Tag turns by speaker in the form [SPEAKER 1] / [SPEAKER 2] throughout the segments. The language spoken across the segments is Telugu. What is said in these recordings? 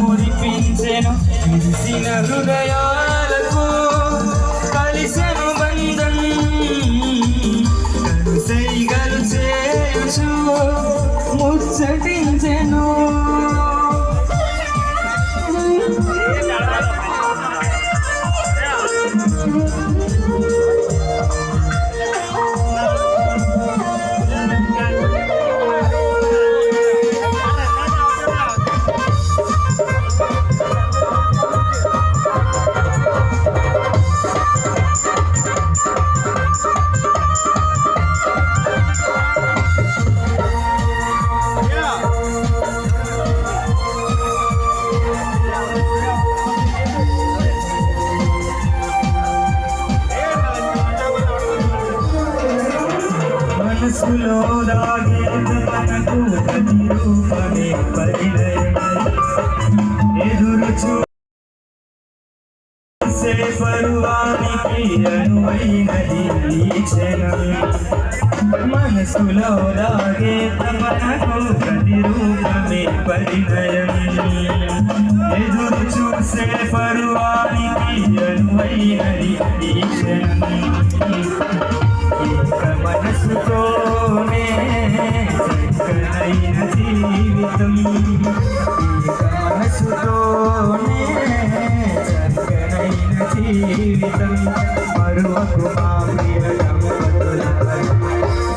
[SPEAKER 1] మనసు మురిపించెను. విరిసిన హృదయాలకు కలిసెను బంధం. కనుసైగలు చేయుచు ముచ్చటించెను. మనసులో దాగేది మనకు ప్రతిరూపమే పరిణయమై ఎదురు చూసే పరువానికి అనువైనది ఈ క్షణం మనసులో దాగే మనకు ప్రతిరూపమే పరిణయం ఎదురు చూసే పరువానికి అనువైనది ఈ క్షణం ఏక జీవితం మనసుతోనే చక్కనైన జీవితం. మరువకు మా ప్రియ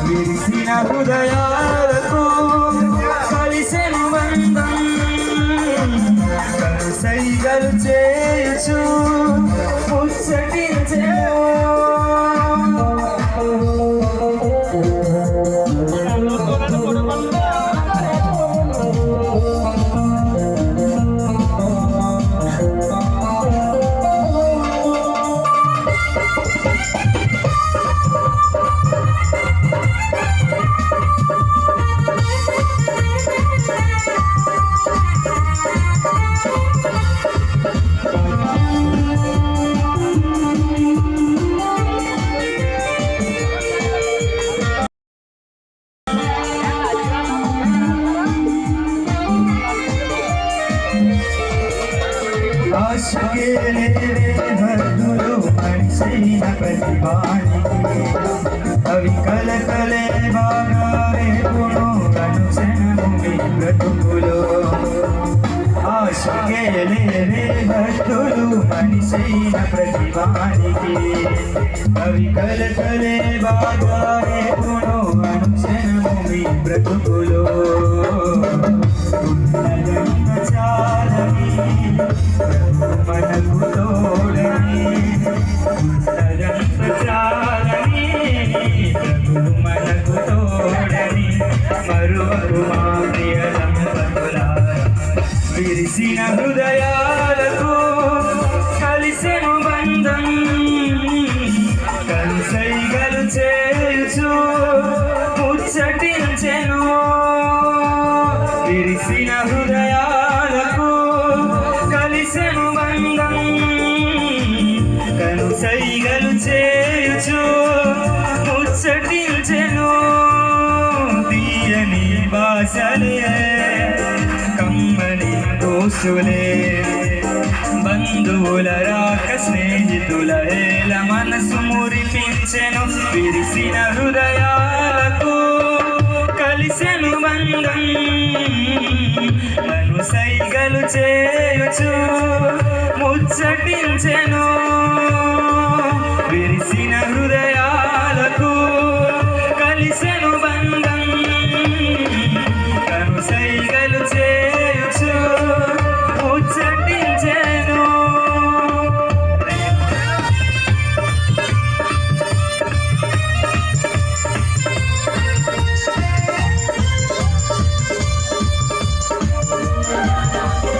[SPEAKER 1] విరిసిన హృదయాలకు కలిసెను బంధం ಕೇಳೆ ಭದ್ರುರು ಹರಿಸಿನ ಪ್ರತಿಭಾಣಿಗೆ ಅವಿಕಲ ಕಲೆ ಬಾಗಾರೆ ಗುಣೋ ಕನುಸನ ಭೂಮಿ ಬ್ರತುಕುಲು ಆಶ ಕೇಳೆ ರೇ ಭದ್ರುರು ಹರಿಸಿನ ಪ್ರತಿಭಾಣಿಗೆ ಅವಿಕಲ ಕಲೆ ಬಾಗಾರೆ ಗುಣೋ ಕನುಸನ ಭೂಮಿ ಬ್ರತುಕುಲು విరిసిన హృదయాలకు కలిసెను బంధం. కలుసైగలు చేయుచు ముచ్చటించెను. విరిసిన హృదయాలకు కలిసెను బంధం. కనుసైగలు చేయుచు ముచ్చటించెను. తీయని భాషలే మనసులే బంధువుల రాక స్నేహితుల ఏల మనసు మురిపించెను విరిసిన హృదయాలకు కలిసెను బంధం నన్ను సైగలు చేయుచు ముచ్చటించెను